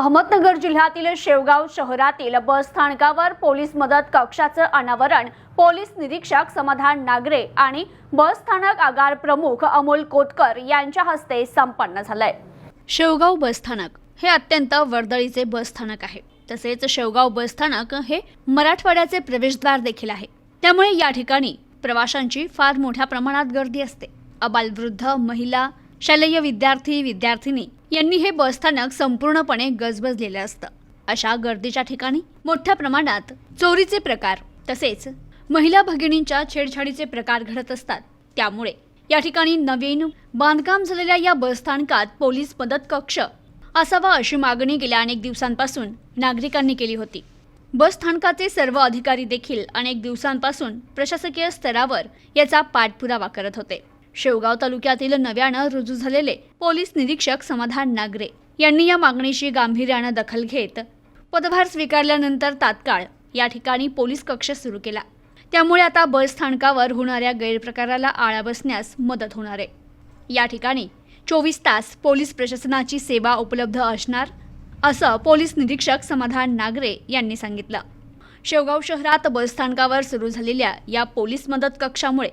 अहमदनगर जिल्ह्यातील शेवगाव शहरातील बस स्थानकावर पोलीस मदत कक्षाचं अनावरण पोलीस निरीक्षक समाधान नागरे आणि बस स्थानक आगार प्रमुख अमोल कोतकर यांच्या हस्ते संपन्न झालंय. शेवगाव बस स्थानक हे अत्यंत वर्दळीचे बस स्थानक आहे. तसेच शेवगाव बस स्थानक हे मराठवाड्याचे प्रवेशद्वार देखील आहे. त्यामुळे या ठिकाणी प्रवाशांची फार मोठ्या प्रमाणात गर्दी असते. अबालवृद्ध महिला शालेय विद्यार्थी विद्यार्थिनी यांनी हे बसस्थानक संपूर्णपणे गजबजलेलं असतं. अशा गर्दीच्या ठिकाणी मोठ्या प्रमाणात चोरीचे प्रकार तसेच महिला भगिनींच्या छेडछाडीचे प्रकार घडत असतात. त्यामुळे या ठिकाणी नवीन बांधकाम झालेल्या या बसस्थानकात पोलीस मदत कक्ष असावा अशी मागणी गेल्या अनेक दिवसांपासून नागरिकांनी केली होती. बसस्थानकाचे सर्व अधिकारी देखील अनेक दिवसांपासून प्रशासकीय स्तरावर याचा पाठपुरावा करत होते. शेवगाव तालुक्यातील नव्यानं रुजू झालेले पोलीस निरीक्षक समाधान नागरे यांनी या मागणीची गांभीर्यानं दखल घेत पदभार स्वीकारल्यानंतर तात्काळ या ठिकाणी पोलीस कक्ष सुरू केला. त्यामुळे आता बस स्थानकावर होणाऱ्या गैरप्रकाराला आळा बसण्यास मदत होणार आहे. या ठिकाणी चोवीस तास पोलीस प्रशासनाची सेवा उपलब्ध असणार असं पोलीस निरीक्षक समाधान नागरे यांनी सांगितलं. शेवगाव शहरात बसस्थानकावर सुरू झालेल्या या पोलीस मदत कक्षामुळे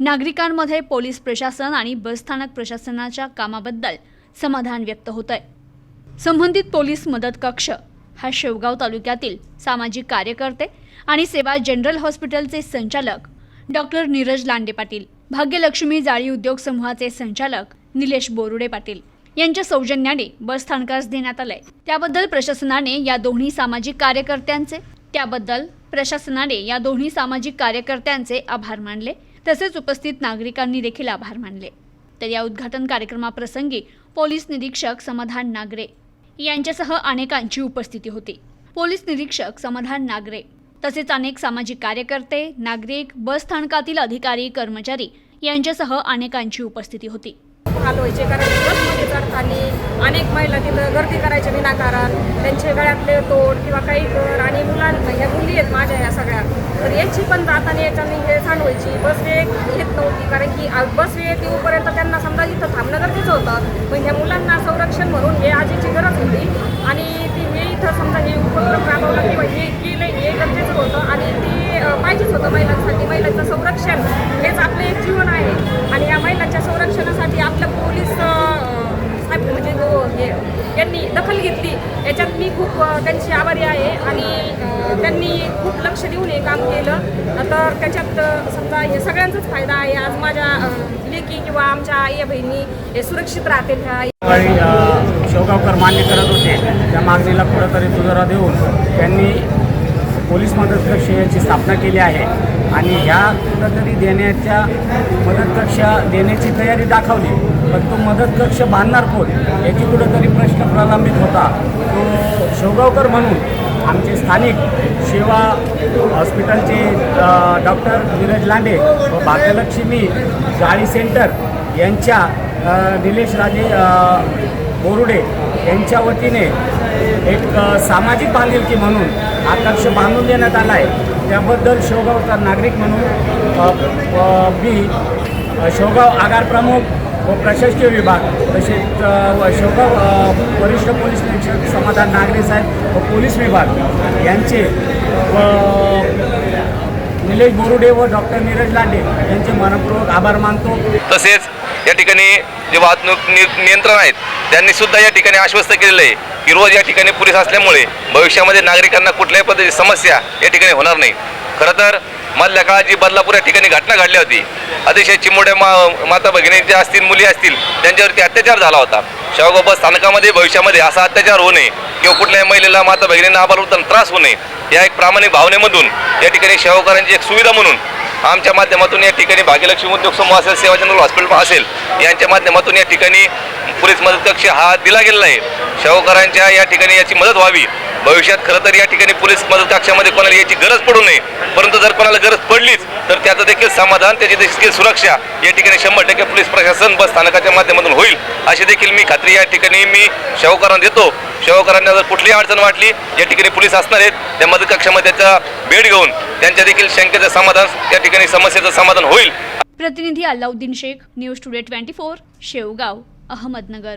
नागरिकांमध्ये पोलीस प्रशासन आणि बसस्थानक प्रशासनाच्या कामाबद्दल समाधान व्यक्त होत आहे संबंधित पोलीस मदत कक्ष हा शेवगाव तालुक्यातील सामाजिक कार्यकर्ते आणि सेवा जनरल हॉस्पिटलचे संचालक डॉक्टर नीरज लांडे पाटील भाग्यलक्ष्मी जाळी उद्योग समूहाचे संचालक निलेश बोरुडे पाटील यांच्या सौजन्याने बसस्थानकास देण्यात आलंय. त्याबद्दल प्रशासनाने या दोन्ही सामाजिक कार्यकर्त्यांचे त्याबद्दल प्रशासनाने या दोन्ही सामाजिक कार्यकर्त्यांचे आभार मानले. तसेच उपस्थित नागरिकांनी देखील आभार मानले. तर या उद्घाटन कार्यक्रमाप्रसंगी पोलीस निरीक्षक समाधान नागरे यांच्यासह अनेकांची उपस्थिती होती. पोलीस निरीक्षक समाधान नागरे तसेच अनेक सामाजिक कार्यकर्ते नागरिक बस स्थानकातील अधिकारी कर्मचारी यांच्यासह अनेकांची उपस्थिती होती. हाल व्हायचे कारण बसमध्ये चढताना अनेक महिला तिथं गर्दी करायच्या विनाकारण त्यांचे गळ्यातले तोड किंवा काही कर आणि मुलांना ह्या मुली आहेत माझ्या ह्या सगळ्या. तर याची पण जाताना याच्याने हे व्हायची. बस वेळ येत नव्हती. कारण की बस वेळ येऊपर्यंत त्यांना समजा इथं थांबणं गरजेचं होतं. पण ह्या मुलांना संरक्षण म्हणून हे आजीची गरज होती. आणि ती हे इथं समजा हे उपक्रम यांनी दखल घेतली. याच्यात मी खूप त्यांची आभारी आहे आणि त्यांनी खूप लक्ष देऊन हे काम केलं. तर त्याच्यात समजा हे सगळ्यांचाच फायदा आहे. आज माझ्या लेकी किंवा आमच्या आई बहिणी हे सुरक्षित राहतील ह्या शेवगावकर मान्य करत होते. त्या मागणीला कुठंतरी दुजोरा देऊन त्यांनी पोलीस मदत कक्ष याची स्थापना केली आहे. आणि ह्या कुठंतरी देण्याच्या मदत कक्ष देण्याची तयारी दाखवली. पण तो मदत कक्ष बांधणार कोण? याची कुठंतरी प्रश्न प्रलंबित होता. तो शेवगावकर म्हणून आमचे स्थानिक सेवा हॉस्पिटलचे डॉक्टर नीरज लांडे व भाग्यलक्ष्मी जाळी सेंटर यांच्या निलेश राजे बोरुडे यांच्या वतीने एक सामाजिक बांधिलकी म्हणून हा कक्ष बांधून देण्यात आला आहे. त्याबद्दल शेवगावचा नागरिक म्हणून मी शेवगाव आगार प्रमुख व प्रशासकीय विभाग तसेच शेवगाव वरिष्ठ पोलीस निरीक्षक समाधान नागरे साहेब व पोलीस विभाग यांचे व निलेश बोरुडे व डॉक्टर नीरज लांडे यांचे मनपूर्वक आभार मानतो. तसेच या ठिकाणी जे वाहतूक नियंत्रण आहेत त्यांनी सुद्धा या ठिकाणी आश्वस्त केलेलं आहे की रोज या ठिकाणी पोलीस असल्यामुळे भविष्यामध्ये नागरिकांना कुठल्याही पद्धतीची समस्या या ठिकाणी होणार नाही. खरं तर मधल्या काळात जी बदलापूर या ठिकाणी घटना घडली होती अतिशय चिमुड्या मा माता भगिनी ज्या असतील मुली असतील त्यांच्यावरती अत्याचार झाला होता. शेवगाव स्थानकामध्ये भविष्यामध्ये असा अत्याचार होऊ नये किंवा कुठल्याही महिलेला माता भगिनींना आबालवृद्धांना त्रास होऊ नये या एक प्रामाणिक भावनेमधून या ठिकाणी शेवकरांची एक सुविधा म्हणून आमच्या माध्यमातून या ठिकाणी भाग्यलक्ष्मी उद्योग समूह असेल सेवाचंद्र हॉस्पिटल असेल यांच्या माध्यमातून या ठिकाणी पोलीस मदत कक्ष हा दिला गेलेला आहे. शाहूकारांच्या या ठिकाणी याची मदत व्हावी. भविष्यात खरं तर या ठिकाणी पोलीस मदत कक्षामध्ये कोणाला याची गरज पडू नये. परंतु जर कोणाला गरज पडलीच तर त्याचं देखील समाधान त्याची देखील सुरक्षा या ठिकाणी शंभर टक्के पोलीस प्रशासन बस स्थानकाच्या माध्यमातून होईल. अशी देखील मी खात्री या ठिकाणी मी शाहूकारांना देतो. शाहूकारांना जर कुठलीही अडचण वाटली या ठिकाणी पोलीस असणार आहेत त्या मदत कक्षामध्ये त्याचा भेट घेऊन त्यांच्या देखील शंकेचं समाधान त्या ठिकाणी समस्येचं समाधान होईल. प्रतिनिधी Allauddin Shaikh news today twenty four Shevgaon Ahmednagar.